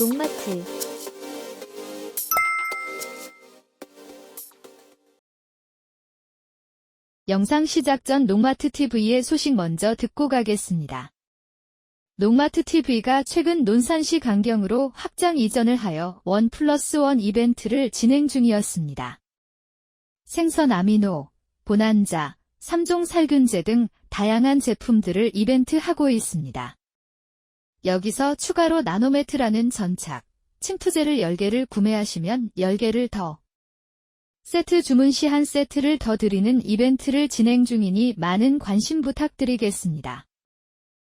농마트 영상 시작 전 농마트 TV의 소식 먼저 듣고 가겠습니다. 농마트 TV가 최근 논산시 강경으로 확장 이전을 하여 원 플러스 원 이벤트를 진행 중이었습니다. 생선 아미노, 보난자, 3종 살균제 등 다양한 제품들을 이벤트하고 있습니다. 여기서 추가로 나노매트라는 전착, 침투제를 10개를 구매하시면 10개를 더 세트 주문 시 한 세트를 더 드리는 이벤트를 진행 중이니 많은 관심 부탁드리겠습니다.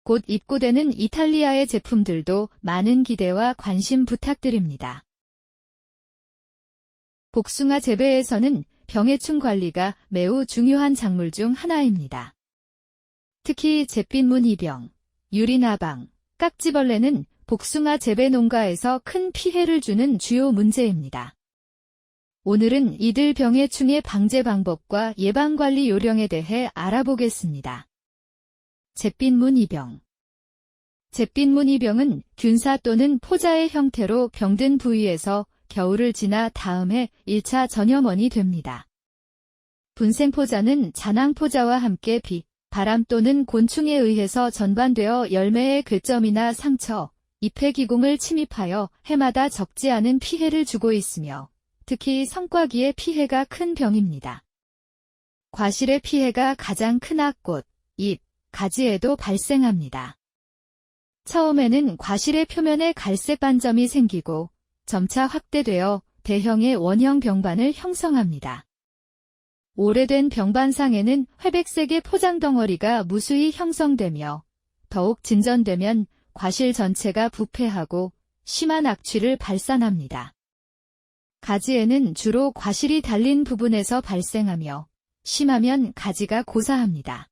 곧 입고되는 이탈리아의 제품들도 많은 기대와 관심 부탁드립니다. 복숭아 재배에서는 병해충 관리가 매우 중요한 작물 중 하나입니다. 특히 잿빛 무늬병, 유리나방, 깍지벌레는 복숭아 재배 농가에서 큰 피해를 주는 주요 문제입니다. 오늘은 이들 병해충의 방제 방법과 예방관리 요령에 대해 알아보겠습니다. 잿빛 무늬병 잿빛 무늬병은 균사 또는 포자의 형태로 병든 부위에서 겨울을 지나 다음해 1차 전염원이 됩니다. 분생포자는 잔황포자와 함께 비, 바람 또는 곤충에 의해서 전반되어 열매의 궤점이나 상처, 잎의 기공을 침입하여 해마다 적지 않은 피해를 주고 있으며 특히 성과기의 피해가 큰 병입니다. 과실의 피해가 가장 큰 악꽃, 잎, 가지에도 발생합니다. 처음에는 과실의 표면에 갈색 반점이 생기고 점차 확대되어 대형의 원형 병반을 형성합니다. 오래된 병반상에는 회백색의 포장 덩어리가 무수히 형성되며 더욱 진전되면 과실 전체가 부패하고 심한 악취를 발산합니다. 가지에는 주로 과실이 달린 부분에서 발생하며 심하면 가지가 고사합니다.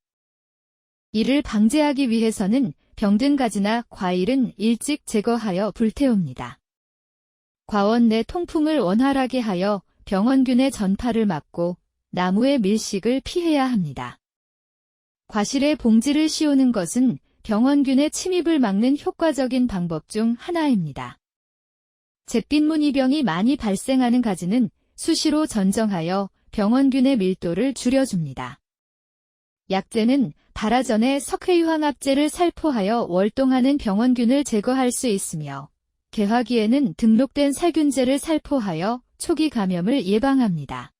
이를 방지하기 위해서는 병든 가지나 과일은 일찍 제거하여 불태웁니다. 과원 내 통풍을 원활하게 하여 병원균의 전파를 막고 나무의 밀식을 피해야 합니다. 과실에 봉지를 씌우는 것은 병원균의 침입을 막는 효과적인 방법 중 하나입니다. 잿빛 무늬병이 많이 발생하는 가지는 수시로 전정하여 병원균의 밀도를 줄여줍니다. 약재는 발화 전에 석회유황합제를 살포하여 월동하는 병원균을 제거할 수 있으며 개화기에는 등록된 살균제를 살포하여 초기 감염을 예방합니다.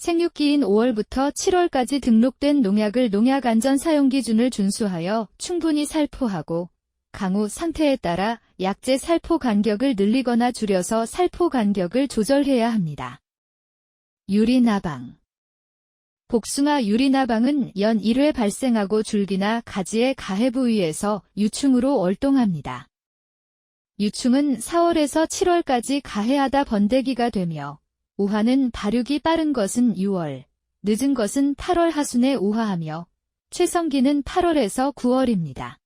생육기인 5월부터 7월까지 등록된 농약을 농약안전 사용 기준을 준수하여 충분히 살포하고 강우 상태에 따라 약재 살포 간격을 늘리거나 줄여서 살포 간격을 조절해야 합니다. 유리나방 복숭아 유리나방은 연 1회 발생하고 줄기나 가지의 가해 부위에서 유충으로 월동합니다. 유충은 4월에서 7월까지 가해하다 번데기가 되며 우화는 발육이 빠른 것은 6월, 늦은 것은 8월 하순에 우화하며 최성기는 8월에서 9월입니다.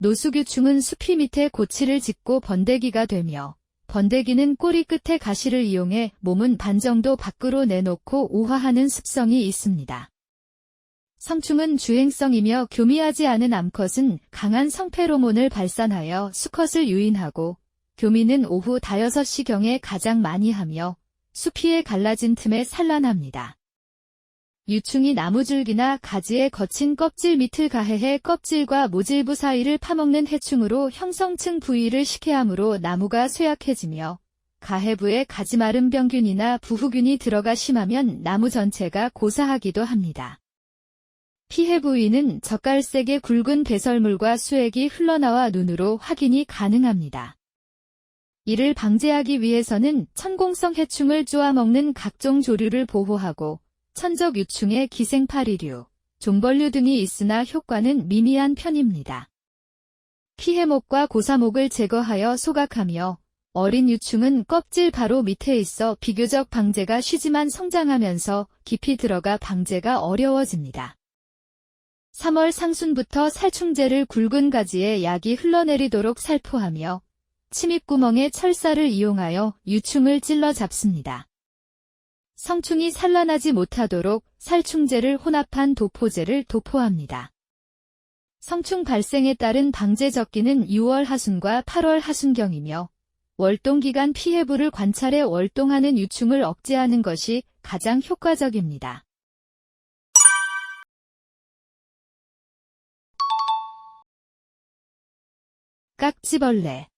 노수규충은 수피 밑에 고치를 짓고 번데기가 되며 번데기는 꼬리 끝에 가시를 이용해 몸은 반 정도 밖으로 내놓고 우화하는 습성이 있습니다. 성충은 주행성이며 교미하지 않은 암컷은 강한 성페로몬을 발산하여 수컷을 유인하고 교미는 오후 5시경에 가장 많이 하며 수피에 갈라진 틈에 산란합니다. 유충이 나무줄기나 가지의 거친 껍질 밑을 가해해 껍질과 모질부 사이를 파먹는 해충으로 형성층 부위를 식해하므로 나무가 쇠약해지며 가해부에 가지마름 병균이나 부후균이 들어가 심하면 나무 전체가 고사하기도 합니다. 피해 부위는 젓갈색의 굵은 배설물과 수액이 흘러나와 눈으로 확인이 가능합니다. 이를 방지하기 위해서는 천공성 해충을 쪼아먹는 각종 조류를 보호하고 천적 유충의 기생파리류, 종벌류 등이 있으나 효과는 미미한 편입니다. 피해목과 고사목을 제거하여 소각하며 어린 유충은 껍질 바로 밑에 있어 비교적 방제가 쉬지만 성장하면서 깊이 들어가 방제가 어려워집니다. 3월 상순부터 살충제를 굵은 가지에 약이 흘러내리도록 살포하며 침입구멍에 철사를 이용하여 유충을 찔러 잡습니다. 성충이 산란하지 못하도록 살충제를 혼합한 도포제를 도포합니다. 성충 발생에 따른 방제 적기는 6월 하순과 8월 하순경이며 월동 기간 피해부를 관찰해 월동하는 유충을 억제하는 것이 가장 효과적입니다. 깍지벌레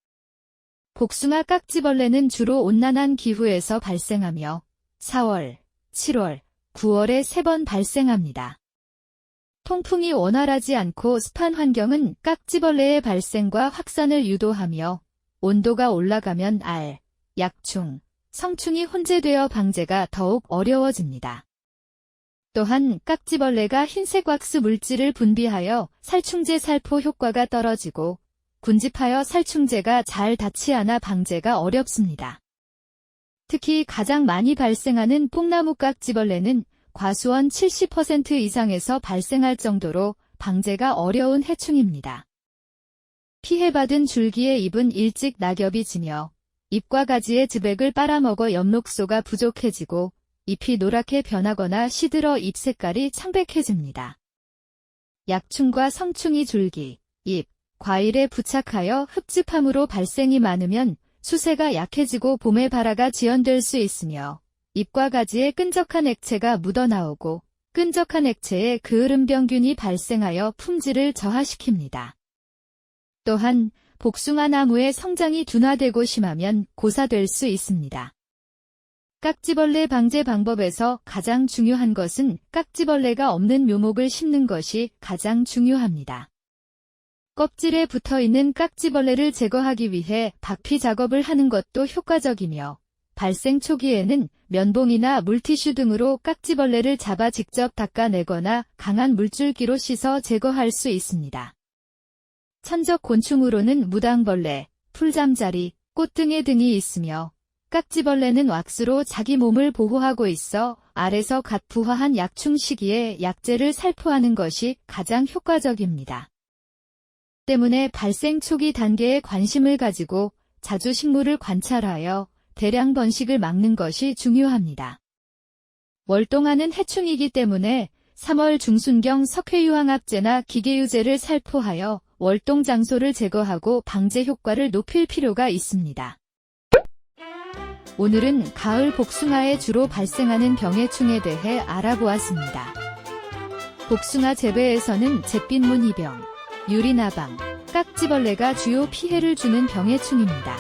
복숭아 깍지벌레는 주로 온난한 기후에서 발생하며 4월, 7월, 9월에 3번 발생합니다. 통풍이 원활하지 않고 습한 환경은 깍지벌레의 발생과 확산을 유도하며 온도가 올라가면 알, 약충, 성충이 혼재되어 방제가 더욱 어려워집니다. 또한 깍지벌레가 흰색 왁스 물질을 분비하여 살충제 살포 효과가 떨어지고 군집하여 살충제가 잘 닿지 않아 방제가 어렵습니다. 특히 가장 많이 발생하는 뽕나무 깍지벌레는 과수원 70% 이상에서 발생할 정도로 방제가 어려운 해충입니다. 피해받은 줄기의 잎은 일찍 낙엽이 지며 잎과 가지의 즈백을 빨아먹어 엽록소가 부족해지고 잎이 노랗게 변하거나 시들어 잎 색깔이 창백해집니다. 약충과 성충이 줄기, 잎, 과일에 부착하여 흡집함으로 발생이 많으면 수세가 약해지고 봄에 발화가 지연될 수 있으며 잎과 가지에 끈적한 액체가 묻어나오고 끈적한 액체에 그을음병균이 발생하여 품질을 저하시킵니다. 또한 복숭아 나무의 성장이 둔화되고 심하면 고사될 수 있습니다. 깍지벌레 방제 방법에서 가장 중요한 것은 깍지벌레가 없는 묘목을 심는 것이 가장 중요합니다. 껍질에 붙어 있는 깍지벌레를 제거하기 위해 박피 작업을 하는 것도 효과적이며 발생 초기에는 면봉이나 물티슈 등으로 깍지벌레를 잡아 직접 닦아내거나 강한 물줄기로 씻어 제거할 수 있습니다. 천적 곤충으로는 무당벌레, 풀잠자리, 꽃 등의 등이 있으며 깍지벌레는 왁스로 자기 몸을 보호하고 있어 알에서 갓 부화한 약충 시기에 약재를 살포하는 것이 가장 효과적입니다. 때문에 발생 초기 단계에 관심을 가지고 자주 식물을 관찰하여 대량 번식을 막는 것이 중요합니다. 월동하는 해충이기 때문에 3월 중순경 석회유황합제나 기계유제를 살포하여 월동 장소를 제거하고 방제 효과를 높일 필요가 있습니다. 오늘은 가을 복숭아에 주로 발생하는 병해충에 대해 알아보았습니다. 복숭아 재배에서는 잿빛무늬병, 유리나방, 깍지벌레가 주요 피해를 주는 병해충입니다.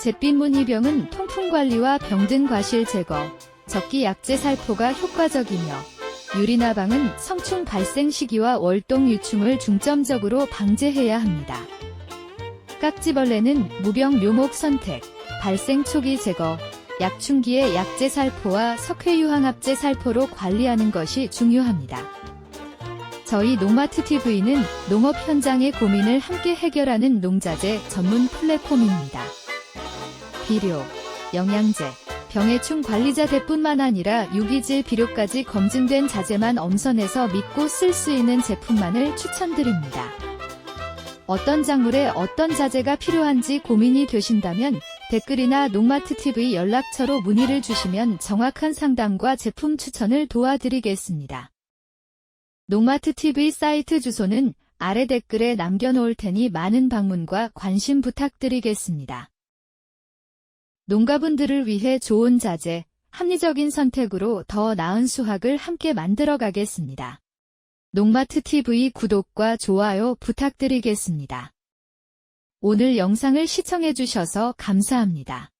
잿빛무늬병은 통풍 관리와 병든 과실 제거, 적기 약제 살포가 효과적이며 유리나방은 성충 발생 시기와 월동 유충을 중점적으로 방제해야 합니다. 깍지벌레는 무병 묘목 선택, 발생 초기 제거, 약충기의 약제 살포와 석회유황합제 살포로 관리하는 것이 중요합니다. 저희 농마트 TV는 농업 현장의 고민을 함께 해결하는 농자재 전문 플랫폼입니다. 비료, 영양제, 병해충 관리자 대뿐만 아니라 유기질 비료까지 검증된 자재만 엄선해서 믿고 쓸 수 있는 제품만을 추천드립니다. 어떤 작물에 어떤 자재가 필요한지 고민이 되신다면 댓글이나 농마트 TV 연락처로 문의를 주시면 정확한 상담과 제품 추천을 도와드리겠습니다. 농마트 TV 사이트 주소는 아래 댓글에 남겨놓을 테니 많은 방문과 관심 부탁드리겠습니다. 농가분들을 위해 좋은 자재, 합리적인 선택으로 더 나은 수확을 함께 만들어 가겠습니다. 농마트 TV 구독과 좋아요 부탁드리겠습니다. 오늘 영상을 시청해주셔서 감사합니다.